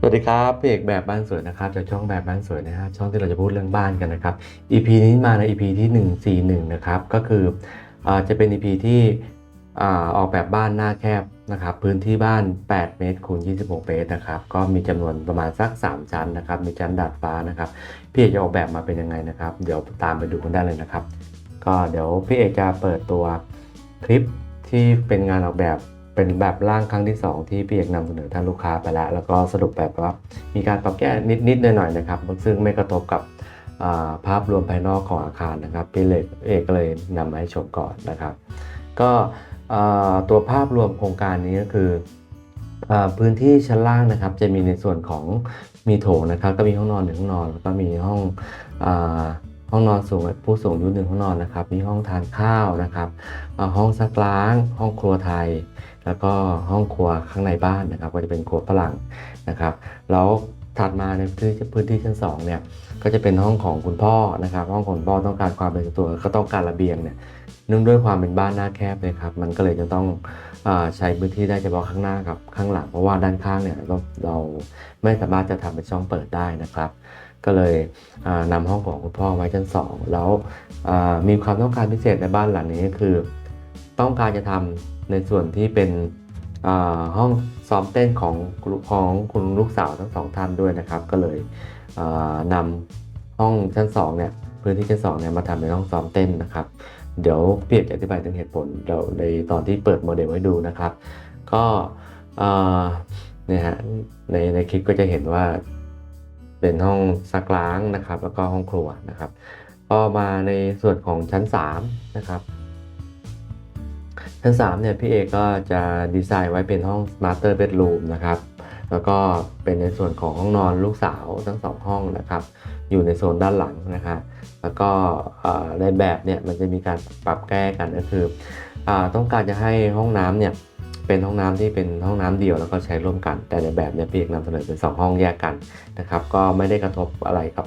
สวัสดีครับพี่เอกแบบบ้านสวยนะครับจากช่องแบบบ้านสวยนะฮะช่องที่เราจะพูดเรื่องบ้านกันนะครับ EP นี้มาใน EP ที่ 141 นะครับก็คืออจะเป็น EP ที่อออกแบบบ้านหน้าแคบนะครับพื้นที่บ้าน 8 เมตรคูณ26 เมตรนะครับก็มีจำนวนประมาณสัก 3 ชั้นนะครับมีชั้นดาดฟ้านะครับพี่เอกจะออกแบบมาเป็นยังไงนะครับ เดี๋ยวตามไปดูกันได้เลยนะครับ ก็เดี๋ยวพี่เอกจะเปิดตัวคลิปที่เป็นงานออกแบบ เป็นแบบร่างครั้งที่ 2 ที่พี่เอกนำเสนอท่านลูกค้าไปแล้ว แล้วก็สรุปแบบว่ามีการปรับแก้นิดๆหน่อยๆนะครับซึ่งไม่กระทบกับาภาพรวมภายนอกของอาคารนะครับพี่เอกเอกก็เลยนำมาให้ชมก่อนนะครับ ก็ตัวภาพรวมโครงการนี้ก็คืออพื้นที่ชั้นล่างนะครับ จะมีในส่วนของมีโถงนะครับ ก็มีห้องนอนหนึ่งห้องนอนแล้วก็มีห้องอห้องนอนสูงผู้สูงอายุหนึ่งห้องนอนนะครับ มีห้องทานข้าวนะครับห้องซักล้าง ห้องครัวไทย แล้วก็ห้องครัวข้างในบ้านนะครับ ก็จะเป็นครัวฝรั่งนะครับ แล้วถัดมาในพื้นที่พื้นที่ชั้นสองเนี่ยก็จะเป็นห้องของคุณพ่อนะครับ ห้องของคุณพ่อต้องการความเป็นส่วนตัวก็ต้องการระเบียงเนี่ยเนื่องด้วยความเป็นบ้านหน้าแคบนะครับ มันก็เลยจะต้องอใช้พื้นที่ได้เฉพาะข้างหน้ากับข้างหลัง เพราะว่าด้านข้างเนี่ยเราเราไม่สามารถจะทำเป็นช่องเปิดได้นะครับ ก็เลยอ่านำห้องของคุณพ่อไว้ชั้นสองแล้วมีความต้องการพิเศษในบ้านหลังนี้ก็คือ ต้องการจะทำ ในส่วนที่เป็นห้องซ้อมเต้นของของคุณลูกสาวทั้งสองท่านด้วยนะครับ ก็เลยอ่านำห้องชั้น2เนี่ยพื้นที่ชั้น2เนี่ยมาทำเป็นห้องซ้อมเต้นนะครับ เดี๋ยวเปรียบจะอธิบายถึงเหตุผลเดี๋ยวในตอนที่เปิดโมเดลให้ดูนะครับ ก็เนี่ยฮะในในคลิปก็จะเห็นว่าเป็นห้องซักล้างนะครับ แล้วก็ห้องครัวนะครับ ก็มาในส่วนของชั้น3นะครับ ชั้น3เนี่ยพี่เอกก็จะดีไซน์ไว้เป็นห้อง Master Bedroom นะครับแล้วก็เป็นในส่วนของห้องนอนลูกสาวทั้งสองห้องนะครับ อยู่ในโซนด้านหลังนะครับแล้วก็ในแบบเนี่ยมันจะมีการปรับแก้กันก็คืออต้องการจะให้ห้องน้ำเนี่ยเป็นห้องน้ำที่เป็นห้องน้ำเดียวแล้วก็ใช้ร่วมกัน แต่ในแบบเนี่ยพี่เอกนำเสนอเป็นสองห้องแยกกันนะครับ ก็ไม่ได้กระทบอะไรกับ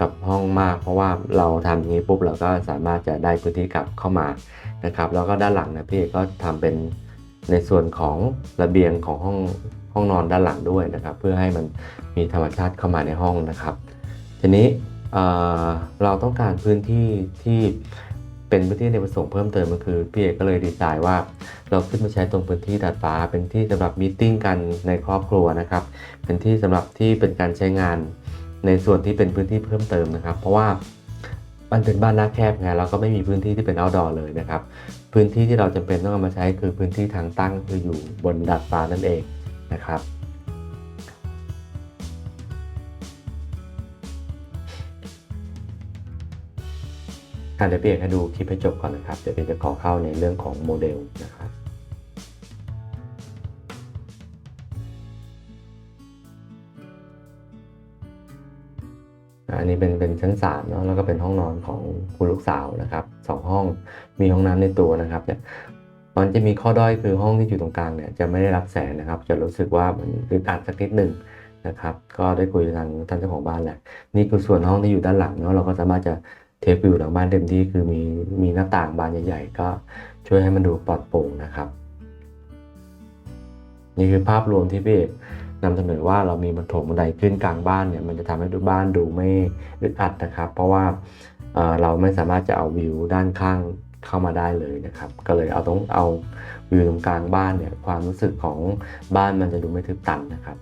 กับห้องมาก เพราะว่าเราทำอย่างนี้ปุ๊บเราก็สามารถจะได้พื้นที่กลับเข้ามา นะครับ แล้วก็ด้านหลังนะพี่เอกก็ทำเป็นในส่วนของระเบียงของห้องห้องนอนด้านหลังด้วยนะครับ เพื่อให้มันมีธรรมชาติเข้ามาในห้องนะครับ ทีนี้เเราต้องการพื้นที่ที่เป็นพื้นที่ในประสงค์เพิ่มเติมก็คือพี่เอกก็เลยดีไซน์ว่า เราขึ้นมาใช้ตรงพื้นที่ดาดฟ้า เป็นที่สำหรับมีตติ้งกันในครอบครัวนะครับ เป็นที่สำหรับที่เป็นการใช้งานในส่วนที่เป็นพื้นที่เพิ่มเติมนะครับ เพราะว่า มันเป็นบ้านหน้าแคบไงเราก็ไม่มีพื้นที่ที่เป็น outdoor เลยนะครับ พื้นที่ที่เราจำเป็นต้องเอามาใช้คือพื้นที่ทางตั้งคืออยู่บนดาดฟ้านั่นเองนะครับการเดี๋ยวพี่เอกให้ดูคลิปให้จบก่อนนะครับ เดี๋ยวพี่จะขอเข้าในเรื่องของโมเดลนะครับ ชั้น3เนาะแล้วก็เป็นห้องนอนของคุณลูกสาวนะครับสองห้องมีห้องน้ำในตัวนะครับเนี่ยมันจะมีข้อด้อยคือห้องที่อยู่ตรงกลางเนี่ยจะไม่ได้รับแสงนะครับ จะรู้สึกว่ามันอึดอัดสักนิดหนึ่งนะครับ ก็ได้คุยกับทางท่านเจ้าของบ้านแหละนี่คือส่วนห้องที่อยู่ด้านหลังเนาะเราก็สามารถจะเทปวิวหลังบ้านเต็มที่คือมีมีหน้าต่างบานใหญ่ๆ ก็ช่วยให้มันดูปลอดโปร่งนะครับ นี่คือภาพรวมที่พี่เอก นำเสนอว่าเรามีบันโถมบันไดขึ้นกลางบ้านเนี่ยมันจะทำให้ดูบ้านดูไม่อึดอัดนะครับ เพราะว่าเราไม่สามารถจะเอาวิวด้านข้างเข้ามาได้เลยนะครับ ก็เลยเอาต้องเอาวิวตรงกลางบ้านเนี่ยความรู้สึกของบ้านมันจะดูไม่ทึบตันนะครับ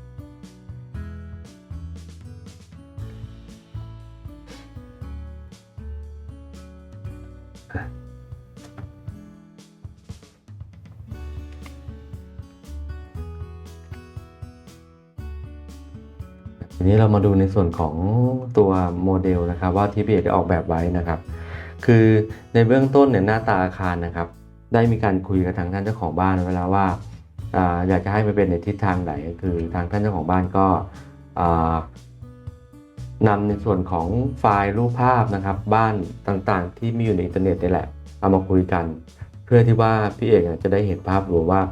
ทีนี้เรามาดูในส่วนของตัวโมเดลนะครับว่าที่พี่เอกได้ออกแบบไว้นะครับ คือในเบื้องต้นเนี่ยหน้าตาอาคารนะครับ ได้มีการคุยกับทางท่านเจ้าของบ้านไว้แล้วว่าอยากจะให้มันเป็นในทิศทางไหนคือทางท่านเจ้าของบ้านก็อ่านำในส่วนของไฟล์รูปภาพนะครับ บ้านต่างๆ ที่มีอยู่ในอินเทอร์เน็ตนี่แหละเอามาคุยกัน เพื่อที่ว่าพี่เอกจะได้เห็นภาพรวมว่า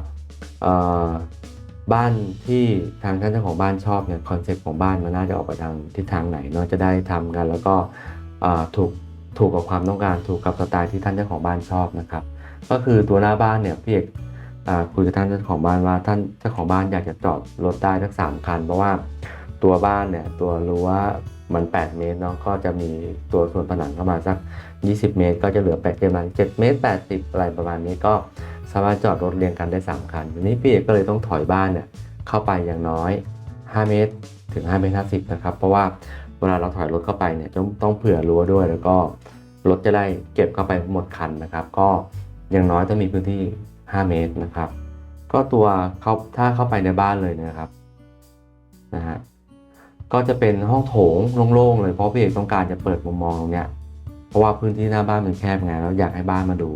บ้านที่ทางท่านเจ้าของบ้านชอบเนี่ยคอนเซ็ปต์ของบ้านมันน่าจะออกไปทางทิศทางไหนเนาะจะได้ทำกัน แล้วก็ถูกถูกกับความต้องการถูกกับสไตล์ที่ท่านเจ้าของบ้านชอบนะครับ ก็คือตัวหน้าบ้านเนี่ยพี่เอกคุยกับท่านเจ้าของบ้านว่าท่านเจ้าของบ้านอยากจะจอดรถได้ทั้งสามคัน เพราะว่าตัวบ้านเนี่ยตัวรั้วมัน 8 เมตรเนาะก็จะมีตัวส่วนผนังเข้ามาสัก 20 เมตร ก็จะเหลือ8ประมาณ7เมตร80อะไรประมาณนี้ก็ สามารถจอดรถเรียงกันได้ 3 คันทีนี้พี่เอกก็เลยต้องถอยบ้านเนี่ยเข้าไปอย่างน้อย 5 เมตร ถึง5เมตร50นะครับ เพราะว่าเวลาเราถอยรถเข้าไปเนี่ยต้องต้องเผื่อรั้วด้วย แล้วก็รถจะได้เก็บเข้าไปหมดคันนะครับ ก็อย่างน้อยต้องมีพื้นที่ 5 เมตรนะครับ ก็ตัวเขาถ้าเข้าไปในบ้านเลยนะครับนะฮะก็จะเป็นห้องโถงโล่งๆเลยเพราะพี่เอกต้องการจะเปิดมุมมองตรงเนี้ยเพราะว่าพื้นที่หน้าบ้านมันแคบไงแล้วอยากให้บ้านมาดู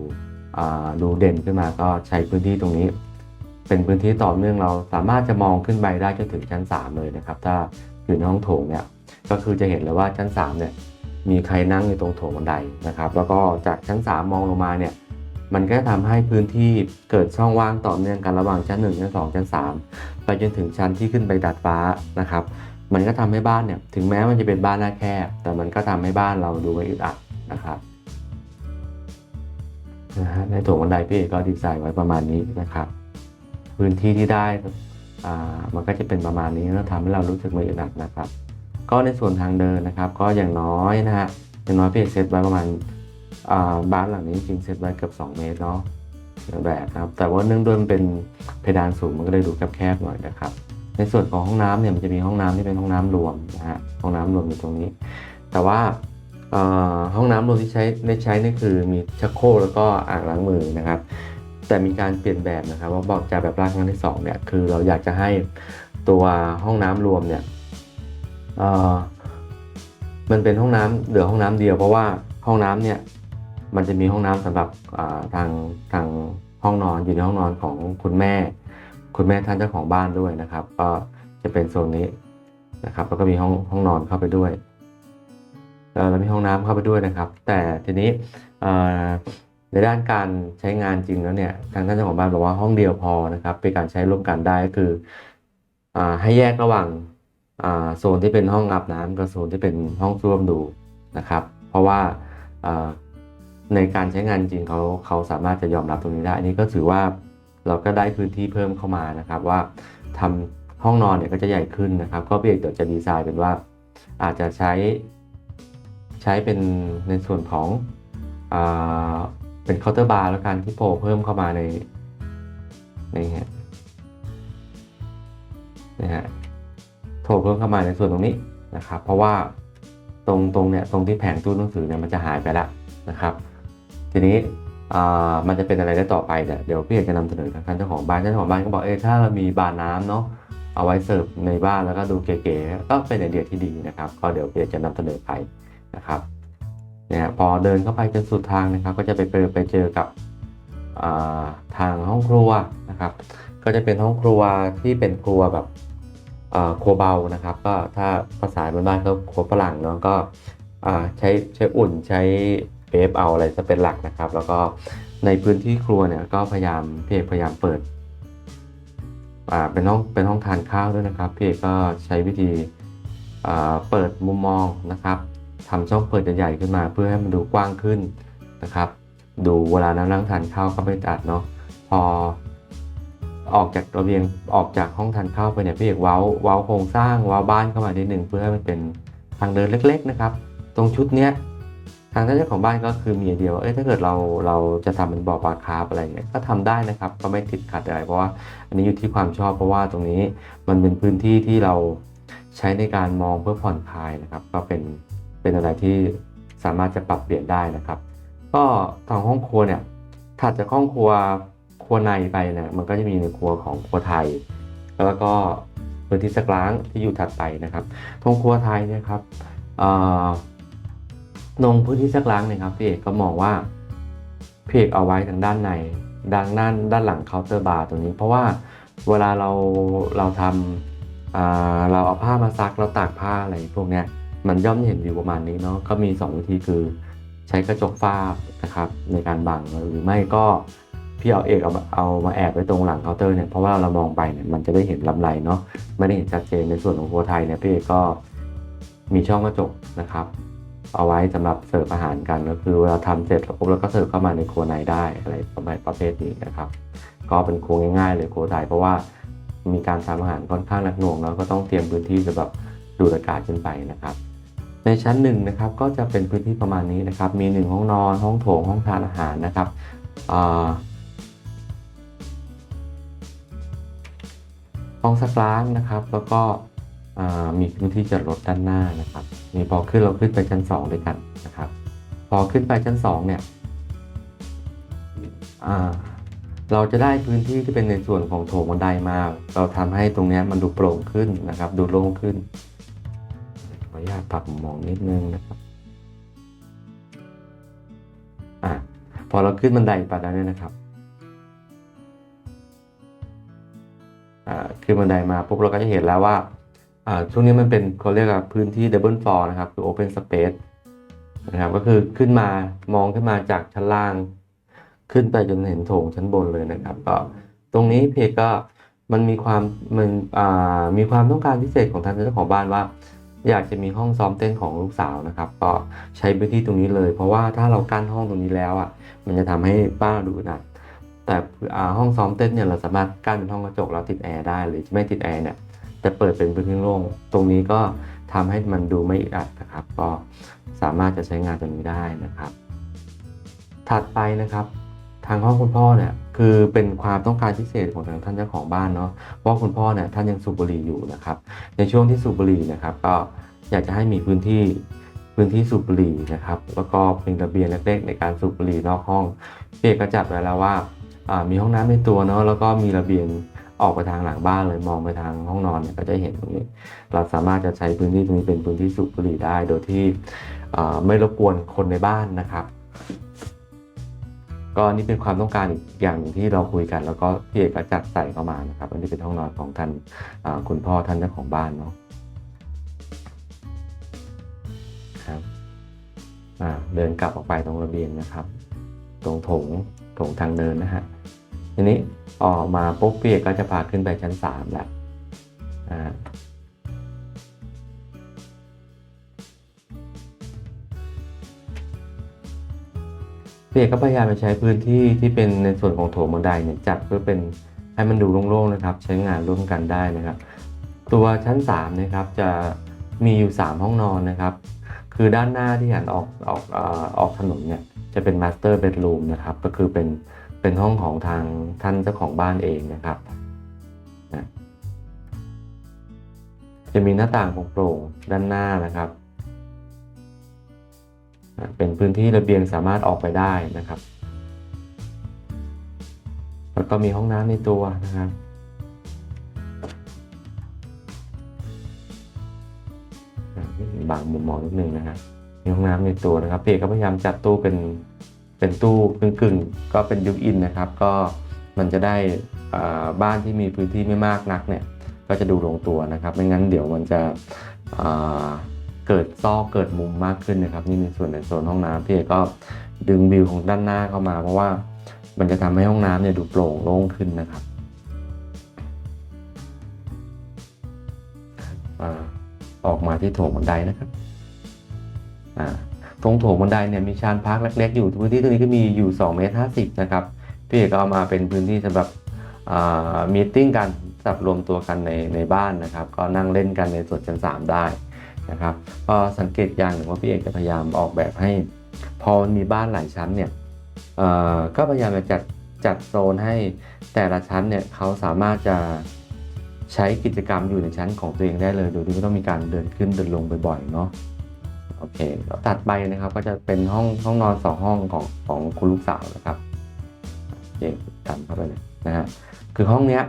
ดูเด่นขึ้นมาก็ใช้พื้นที่ตรงนี้ เป็นพื้นที่ต่อเนื่องเราสามารถจะมองขึ้นไปได้จนถึงชั้น 3 เลยนะครับ ถ้าอยู่ในห้องโถงเนี่ยก็คือจะเห็นเลยว่าชั้น3เนี่ยมีใครนั่งอยู่ตรงโถงบันไดนะครับ แล้วก็จากชั้น 3 มองลงมาเนี่ยมันก็ทำให้พื้นที่เกิดช่องว่างต่อเนื่องกันระหว่างชั้น 1 ชั้น 2 ชั้น 3 ไปจนถึงชั้นที่ขึ้นไปดาดฟ้านะครับ มันก็ทำให้บ้านเนี่ยถึงแม้มันจะเป็นบ้านหน้าแคบแต่มันก็ทำให้บ้านเราดูไม่อึดอัดนะครับ นะฮะในโถงบันไดพี่เอกก็ดีไซน์ไว้ประมาณนี้นะครับ พื้นที่ที่ได้อ่ามันก็จะเป็นประมาณนี้แล้วทำให้เรารู้สึกไม่อึดอัดนะครับ ก็ในส่วนทางเดินนะครับ ก็อย่างน้อยนะฮะอย่างน้อยพี่เอกเซตไว้ประมาณอ่าบ้านหลังนี้จริงเซตไว้เกือบ2 เมตรเนาะแบบนะครับ แต่ว่าเนื่องด้วยมันเป็นเพดานสูงมันก็เลยดูแคบๆหน่อยนะครับ ในส่วนของห้องน้ำเนี่ยมันจะมีห้องน้ำที่เป็นห้องน้ำรวมนะฮะห้องน้ำรวมอยู่ตรงนี้ แต่ว่า ห้องน้ำรวมที่ใช้ได้ใช้นี่คือมีชักโครกแล้วก็อ่างล้างมือนะครับ แต่มีการเปลี่ยนแบบนะครับว่าบอกจากแบบร่างครั้งที่สองเนี่ยคือเราอยากจะให้ตัวห้องน้ำรวมเนี่ยมันเป็นห้องน้ำเหลือห้องน้ำเดียวเพราะว่าห้องน้ำเนี่ยมันจะมีห้องน้ำสำหรับทางทางห้องนอนอยู่ในห้องนอนของคุณแม่ คุณแม่ท่านเจ้าของบ้านด้วยนะครับ ก็จะเป็นโซนนี้นะครับแล้วก็มีห้องห้องนอนเข้าไปด้วย แล้วมีห้องน้ำเข้าไปด้วยนะครับ แต่ทีนี้ในด้านการใช้งานจริงแล้วเนี่ยทางท่านเจ้าของบ้านบอกว่าห้องเดียวพอนะครับเป็นการใช้ร่วมกันได้ก็คืออให้แยกระหว่างโซนที่เป็นห้องอาบน้ำกับโซนที่เป็นห้องส้วมดูนะครับ เพราะว่าในการใช้งานจริงเขาเขาสามารถจะยอมรับตรงนี้ได้ อันนี้ก็ถือว่าเราก็ได้พื้นที่เพิ่มเข้ามานะครับ ว่าทำห้องนอนเนี่ยก็จะใหญ่ขึ้นนะครับ ก็เพียงแต่จะดีไซน์เป็นว่าอาจจะใช้ ใช้เป็นในส่วนของอเป็นเคาน์เตอร์บาร์แล้วกันที่โผล่เพิ่มเข้ามาในในฮะนะฮะโผล่เพิ่มเข้ามาในส่วนตรงนี้นะครับ เพราะว่าตรงตรงเนี่ยตรงที่แผงตู้หนังสือเนี่ยมันจะหายไปแล้วนะครับ ทีนี้มันจะเป็นอะไรได้ต่อไปเนี่ยเดี๋ยวพี่เอกจะนำเสนอทางท่านเจ้าของบ้านเจ้าของบ้านก็บอกเออถ้าเรามีบาร์น้ำเนาะเอาไว้เสิร์ฟในบ้านแล้วก็ดูเก๋ๆก็เป็นไอเดียที่ดีนะครับ ก็เดี๋ยวพี่เอกจะนำเสนอไป นะครับเนี่ยพอเดินเข้าไปจนสุดทางนะครับก็จะไปเจอไปเจอกับาทางห้องครัวนะครับ ก็จะเป็นห้องครัวที่เป็นครัวแบบครัวเบานะครับ ก็ถ้าภาษาบ้านๆก็ครัวฝรั่งเนาะก็ใช้ใช้อุ่นใช้เบฟเอาอะไรจะเป็นหลักนะครับ แล้วก็ในพื้นที่ครัวเนี่ยก็พยายามพี่เอกพยายามเปิดเป็นห้องเป็นห้องทานข้าวด้วยนะครับพี่เอกก็ใช้วิธีเปิดมุมมองนะครับ ทำช่องเปิดใหญ่ๆขึ้นมาเพื่อให้มันดูกว้างขึ้นนะครับ ดูเวลานั่งนั่งทานข้าวก็ไม่ตัดเนาะพอออกจากระเบียงออกจากห้องทานข้าวไปเนี่ยพี่เอกเว้าเว้าโครงสร้างเว้าบ้านเข้ามานิดหนึ่งเพื่อให้มันเป็นทางเดินเล็ก ๆ นะครับ ตรงชุดเนี้ยทางท่านเจ้าของบ้านก็คือมีไอเดียว่าเอ้ยถ้าเกิดเราเราจะทำเป็นบ่อปลาคาร์ฟอะไรเงี้ยก็ทำได้นะครับ ก็ไม่ติดขัดอะไรเพราะว่าอันนี้อยู่ที่ความชอบเพราะว่าตรงนี้มันเป็นพื้นที่ที่เราใช้ในการมองเพื่อผ่อนคลายนะครับ ก็เป็น เป็นอะไรที่สามารถจะปรับเปลี่ยนได้นะครับ ก็ทางห้องครัวเนี่ยถัดจากห้องครัวครัวในไปเนี่ยมันก็จะมีในครัวของครัวไทย แล้วก็พื้นที่สักล้างที่อยู่ถัดไปนะครับตรงครัวไทยเนี่ยครับเอ่อลงพื้นที่สักล้างหนึ่งครับพี่เอกก็มองว่าพี่เอกเอาไว้ทางด้านในด้านด้านด้านหลังเคาน์เตอร์บาร์ตรงนี้ เพราะว่าเวลาเราเราทำเราเอาผ้ามาซักเราตากผ้าอะไรพวกเนี้ย มันย่อมเห็นวิวประมาณนี้เนาะก็มี 2 วิธีคือใช้กระจกฝ้านะครับในการบังหรือไม่ก็พี่เอาเอกเอามาเอามาแอบไว้ตรงหลังเคาน์เตอร์เนี่ยเพราะว่าเรามองไปเนี่ยมันจะได้เห็นลำไรเนาะไม่ได้เห็นชัดเจนในส่วนของครัวไทยเนี่ยพี่เอกก็มีช่องกระจกนะครับ เอาไว้สำหรับเสิร์ฟอาหารกันก็คือเวลาทำเสร็จแล้วปุ๊บแล้วก็เสิร์ฟเข้ามาในครัวในได้อะไรประมาณประเภทนี้นะครับกก็เป็นครัวง่ายๆเลยครัวไทยเพราะว่ามีการทำอาหารค่อนข้างหนักหน่วงแล้วก็ต้องเตรียมพื้นที่สำหรับดูดอากาศขึ้นไปนะครับ ในชั้นหนึ่งนะครับก็จะเป็นพื้นที่ประมาณนี้นะครับ มีหนึ่งห้องนอนห้องโถงห้องทานอาหารนะครับห้องซักล้างนะครับ แล้วก็มีพื้นที่จอดรถด้านหน้านะครับ มีพอขึ้นเราขึ้นไปชั้นสองด้วยกันนะครับ พอขึ้นไปชั้นสองเนี่ยเราจะได้พื้นที่ที่เป็นในส่วนของโถงบันไดมา เราทำให้ตรงนี้มันดูโปร่งขึ้นนะครับ ดูโล่งขึ้น ออนุญาตปรับมุมมองนิดนึงนะครับอะพอเราขึ้นบันไดไปแล้วเนี่ยนะครับอ่าขึ้นบันไดมาปุ๊บเราก็จะเห็นแล้วว่าอ่าช่วงนี้มันเป็นเขาเรียกว่าพื้นที่ double floor นะครับคือ open space นะครับก็คือขึ้นมามองขึ้นมาจากชั้นล่าง ขึ้นไปจนเห็นโถงชั้นบนเลยนะครับ ก็ตรงนี้เพจก็มันมีความมันอ่ามีความต้องการพิเศษของทางเจ้าของบ้านว่า อยากจะมีห้องซ้อมเต้นของลูกสาวนะครับ ก็ใช้พื้นที่ตรงนี้เลย เพราะว่าถ้าเรากั้นห้องตรงนี้แล้วอะ มันจะทำให้บ้านดูหนักแต่ห้องซ้อมเต้นเนี่ยเราสามารถกั้นเป็นห้องกระจกแล้วติดแอร์ได้หรือไม่ติดแอร์เนี่ยจะเปิดเป็นพื้นที่โล่งตรงนี้ก็ทำให้มันดูไม่อึดอัดนะครับ ก็สามารถจะใช้งานตรงนี้ได้นะครับ ถัดไปนะครับ ทางห้องคุณพ่อเนี่ยคือเป็นความต้องการพิเศษของทางท่านเจ้าของบ้านเนาะเพราะคุณพ่อเนี่ยท่านยังสูบบุหรี่อยู่นะครับ ในช่วงที่สูบบุหรี่นะครับก็อยากจะให้มีพื้นที่พื้นที่สูบบุหรี่นะครับ แล้วก็เป็นระเบียงเล็กๆในการสูบบุหรี่นอกห้องพี่เอกก็จัดไว้แล้วว่ามีห้องน้ำในตัวเนาะแล้วก็มีระเบียงออกไปทางหลังบ้านเลยมองไปทางห้องนอนเนี่ยก็จะเห็นตรงนี้ เราสามารถจะใช้พื้นที่ตรงนี้เป็นพื้นที่สูบบุหรี่ได้ โดยที่ไม่รบกวนคนในบ้านนะครับ ก็นี่เป็นความต้องการอีกอย่างหนึ่งที่เราคุยกัน แล้วก็พี่เอกก็จัดใส่เข้ามานะครับ อันนี้เป็นห้องนอนของท่านคุณพ่อท่านเจ้าของบ้านเนาะครับเดินกลับออกไปตรงระเบียงนะครับ ตรงโถงโถงทางเดินนะฮะทีนี้ออกมาปุ๊บพี่เอกก็จะพาขึ้นไปชั้นสามแล้ว พี่เอกก็พยายามไปใช้พื้นที่ที่เป็นในส่วนของโถงบันไดเนี่ยจัดเพื่อเป็นให้มันดูโล่งๆนะครับ ใช้งานร่วมกันได้นะครับ ตัวชั้น3นะครับจะมีอยู่ 3 ห้องนอนนะครับ คือด้านหน้าที่หันออกออกอออกถนนเนี่ยจะเป็นมาสเตอร์เบดรูมนะครับก็คือเป็นเป็นห้องของทางท่านเจ้าของบ้านเองนะครับจะมีหน้าต่างโปร่งด้านหน้านะครับ เป็นพื้นที่ระเบียงสามารถออกไปได้นะครับ แล้วก็มีห้องน้ำในตัวนะครับบางมุมมองนิดนึงนะฮะมีห้องน้ำในตัวนะครับเพจก็พยายามจัดตู้เป็นเป็นตู้กึ่งกึ่งก็เป็นยุคอินนะครับ ก็มันจะได้บ้านที่มีพื้นที่ไม่มากนักเนี่ย ก็จะดูลงตัวนะครับ ไม่งั้นเดี๋ยวมันจะ เกิดซอกเกิดมุมมากขึ้นนะครับ นี่ในส่วนในโซนห้องน้ำพี่เอกก็ดึงวิวของด้านหน้าเข้ามา เพราะว่ามันจะทำให้ห้องน้ำเนี่ยดูโปร่งโล่งขึ้นนะครับออกมาที่โถงบันไดนะครับตรงโถงบันไดเนี่ยมีชานพักเล็กๆอยู่พื้นที่ตรงนี้ก็มีอยู่2เมตร50นะครับพี่เอกก็เอามาเป็นพื้นที่สำหรับมีติ้งกันสับรวมตัวกันในในบ้านนะครับ ก็นั่งเล่นกันในส่วนชั้น3ได้ นะครับก็สังเกตอย่างหนึ่งว่าพี่เอกจะพยายามออกแบบให้ พอมีบ้านหลายชั้นเนี่ยก็พยายามจะจัดจัดโซนให้แต่ละชั้นเนี่ยเขาสามารถจะใช้กิจกรรมอยู่ในชั้นของตัวเองได้เลยโดยที่ไม่ต้องมีการเดินขึ้นเดินลงบ่อยๆเนาะโอเคแล้วตัดไปนะครับก็จะเป็นห้องห้องนอนสองห้องของของคุณลูกสาวนะครับเจกันเข้าไปเลยนะฮะคือห้องเนี้ย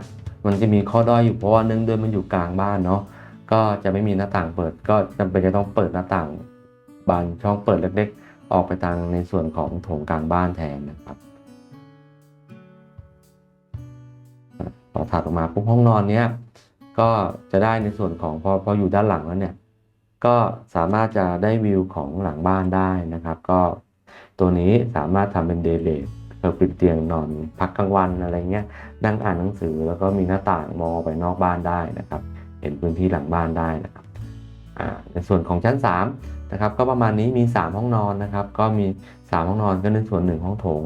มันจะมีข้อด้อยอยู่เพราะว่าเนื่องด้วยมันอยู่กลางบ้านเนาะ ก็จะไม่มีหน้าต่างเปิด ก็จำเป็นจะต้องเปิดหน้าต่าง บานช่องเปิดเล็กๆ ออกไปทางในส่วนของโถงกลางบ้านแทนนะครับพอถัดออกมาปุ๊บห้องนอนเนี้ยก็จะได้ในส่วนของพอพออยู่ด้านหลังแล้วเนี่ยก็สามารถจะได้วิวของหลังบ้านได้นะครับ ก็ตัวนี้สามารถทำเป็นเดย์เลทเปิดเตียงนอนพักกลางวันอะไรเงี้ยนั่งอ่านหนังสือแล้วก็มีหน้าต่างมองไปนอกบ้านได้นะครับ เห็นพื้นที่หลังบ้านได้นะครับในส่วนของชั้น3นะครับก็ประมาณนี้มี 3 ห้องนอนนะครับ ก็มี 3 ห้องนอนก็ในส่วน 1 ห้องโถง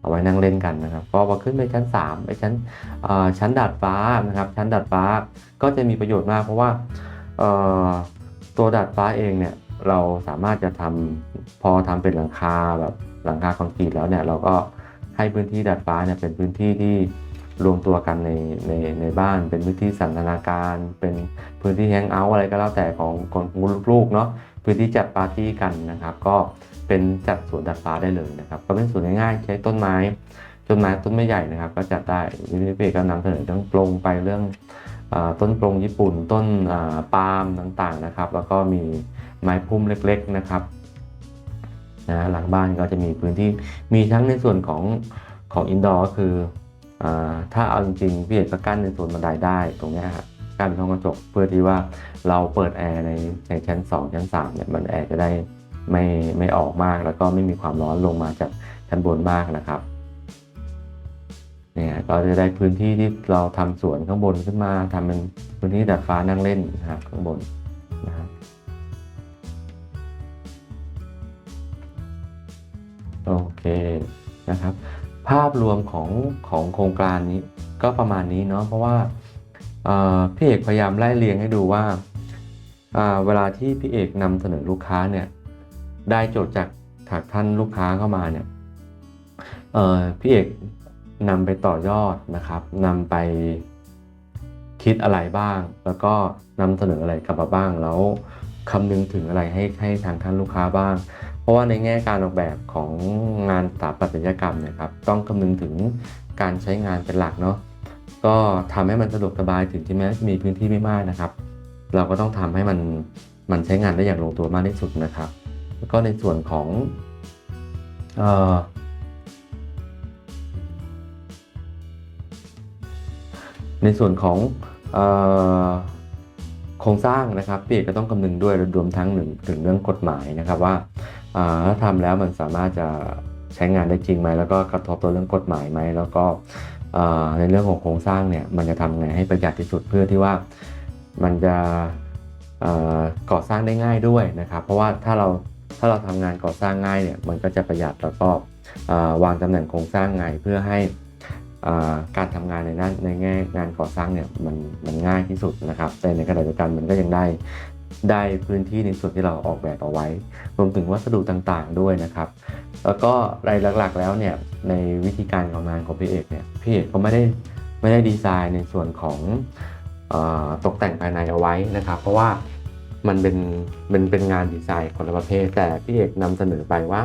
เอาไว้นั่งเล่นกันนะครับก็พอขึ้นไปชั้น3ไปชั้นชั้นดาดฟ้านะครับชั้นดาดฟ้าก็จะมีประโยชน์มาก เพราะว่าตัวดาดฟ้าเองเนี่ยเราสามารถจะทำพอทำเป็นหลังคาแบบหลังคาคอนกรีตแล้วเนี่ยเราก็ให้พื้นที่ดาดฟ้าเนี่ยเป็นพื้นที่ที่ รวมตัวกันในในในบ้านเป็นพื้นที่สันทนาการ เป็นพื้นที่แฮงเอาท์อะไรก็แล้วแต่ของของลูกๆเนาะพื้นที่จัดปาร์ตี้กันนะครับ ก็เป็นจัดสวนดาดฟ้าได้เลยนะครับ ก็เป็นสวนง่ายๆใช้ต้นไม้ต้นไม้ต้นไม่ใหญ่นะครับ ก็จัดได้วินิเปก็นำเสนอเรื่องปรงไปเรื่องต้นปรงญี่ปุ่น ต้นปาล์มต่างๆนะครับ แล้วก็มีไม้พุ่มเล็ก ๆนะครับนะหลังบ้านก็จะมีพื้นที่มีทั้งในส่วนของของอินดอร์ก็คือ ถ้าเอาจริงๆพี่เอกก็กั้นในส่วนบันไดได้ตรงนี้ยครับกั้นเป็นห้องกระจกเพื่อที่ว่าเราเปิดแอร์ในในชั้น 2 ชั้น3เนี่ยมันแอร์จะได้ไม่ไม่ออกมากแล้วก็ไม่มีความร้อนลงมาจากชั้นบนมากนะครับเนี่ยก็จะได้พื้นที่ที่เราทำสวนข้างบนขึ้นมาทำเป็นพื้นที่ดาดฟ้านั่งเล่นนะครับข้างบนนะครับโอเคนะครับ ภาพรวมของของโครงการนี้ก็ประมาณนี้เนาะเพราะว่าพี่เอกพยายามไล่เรียงให้ดูว่า เวลาที่พี่เอกนำเสนอลูกค้าเนี่ยได้โจทย์จากจากท่านลูกค้าเข้ามาเนี่ยพี่เอกนำไปต่อยอดนะครับนำไปคิดอะไรบ้าง แล้วก็นำเสนออะไรกลับมาบ้าง แล้วคำนึงถึงอะไรให้ให้ทางท่านลูกค้าบ้าง ราะว่าในแง่การออกแบบของงานสถาปัตยกรรมนี่ยครับ ต้องคำนึงถึงการใช้งานเป็นหลักเนาะก็ทำให้มันสะดวกสบายถึงที่แม้จะมีพื้นที่ไม่มากนะครับ เราก็ต้องทำให้มันมันใช้งานได้อย่างลงตัวมากที่สุดนะครับ แล้วก็ในส่วนของเอ่อในส่วนของโครงสร้างนะครับพี่เอกก็ต้องคำนึงด้วยรวมทั้งหนึ่งถึงเรื่องกฎหมายนะครับว่า ถ้าทำแล้วมันสามารถจะใช้งานได้จริงไหมแล้วก็กระทบตัวเรื่องกฎหมายไหมแล้วก็ในเรื่องของโครงสร้างเนี่ยมันจะทำไงให้ประหยัดที่สุดเพื่อที่ว่ามันจะก่อสร้างได้ง่ายด้วยนะครับ เพราะว่าถ้าเราถ้าเราทำงานก่อสร้างง่ายเนี่ยมันก็จะประหยัดแล้วก็วางตำแหน่งโครงสร้างไงเพื่อให้การทำงานในด้นในแง่งานก่อสร้างเนี่ยมันมันง่ายที่สุดนะครับแต่ในขณะเดียวกันมันก็ยังได้ ได้พื้นที่ในส่วนที่เราออกแบบเอาไว้ รวมถึงวัสดุต่างๆด้วยนะครับ แล้วก็รายหลักๆแล้วเนี่ยในวิธีการของงานของพี่เอกเนี่ยพี่เอกก็ไม่ได้ไม่ได้ดีไซน์ในส่วนของออตกแต่งภายในเอาไว้นะครับ เพราะว่ามันเป็นเป็นเป็นงานดีไซน์คนละประเภท แต่พี่เอกนำเสนอไปว่า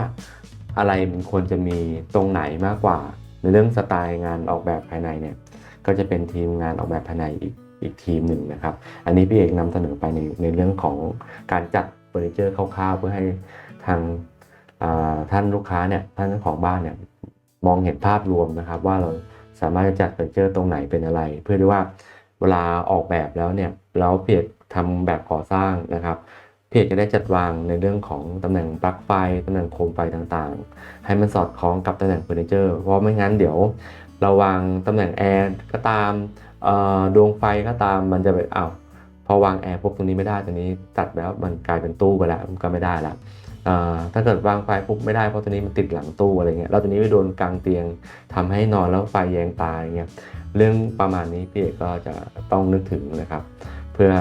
อะไรมันควรจะมีตรงไหนมากกว่า ในเรื่องสไตล์งานออกแบบภายในเนี่ยก็จะเป็นทีมงานออกแบบภายในอีก อีกทีมหนึ่งนะครับ อันนี้พี่เอกนำเสนอไปในในเรื่องของการจัดเฟอร์นิเจอร์คร่าวๆ เพื่อให้ทางท่านลูกค้าเนี่ยท่านเจ้าของบ้านเนี่ยมองเห็นภาพรวมนะครับ ว่าเราสามารถจะจัดเฟอร์นิเจอร์ตรงไหนเป็นอะไร เพื่อที่ว่าเวลาออกแบบแล้วเนี่ยแล้วเพียกทำแบบก่อสร้างนะครับเพจจะได้จัดวางในเรื่องของตำแหน่งปลั๊กไฟตำแหน่งโคมไฟต่างๆ ให้มันสอดคล้องกับตำแหน่งเฟอร์นิเจอร์ เพราะไม่งั้นเดี๋ยว เราวางตำแหน่งแอร์ก็ตาม ดวงไฟก็ตามมันจะแบบอ้าวพอวางแอร์ปุ๊บตรงนี้ไม่ได้ตรงนี้ตัดแล้วมันกลายเป็นตู้ไปแล้วมันก็ไม่ได้แล้วถ้าเกิดวางไฟปุ๊บไม่ได้เพราะตัวนี้มันติดหลังตู้อะไรเงี้ยแล้วตัวนี้ไปโดนกลางเตียงทำให้นอนแล้วไฟแยงตายเงี้ยเรื่องประมาณนี้พี่เอกก็จะต้องนึกถึงนะครับ เพื่อ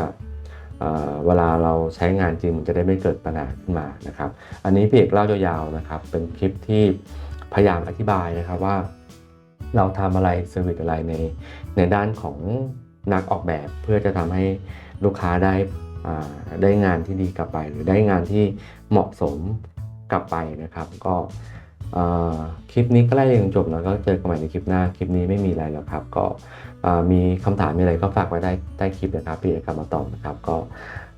เอ่อเวลาเราใช้งานจริงมันจะได้ไม่เกิดปัญหาขึ้นมานะครับ อันนี้พี่เอกเล่ายาวๆนะครับ เป็นคลิปที่พยายามอธิบายนะครับว่า เราทำอะไรเซอร์วิสอะไรใน ในด้านของนักออกแบบเพื่อจะทำให้ลูกค้าได้ได้งานที่ดีกลับไป หรือได้งานที่เหมาะสมกลับไปนะครับ ก็คลิปนี้ก็ไล่เรียงจบแล้วก็เจอกันใหม่ในคลิปหน้า คลิปนี้ไม่มีอะไรแล้วครับ ก็มีคำถามมีอะไรก็ฝากไว้ได้ใต้คลิปนะครับพี่เอกลับมาตอบนะครับ ก็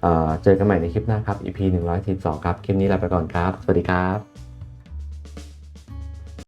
เอ่อเจอกันใหม่ในคลิปหน้าครับ EP 112ครับ คลิปนี้ลาไปก่อนครับ สวัสดีครับ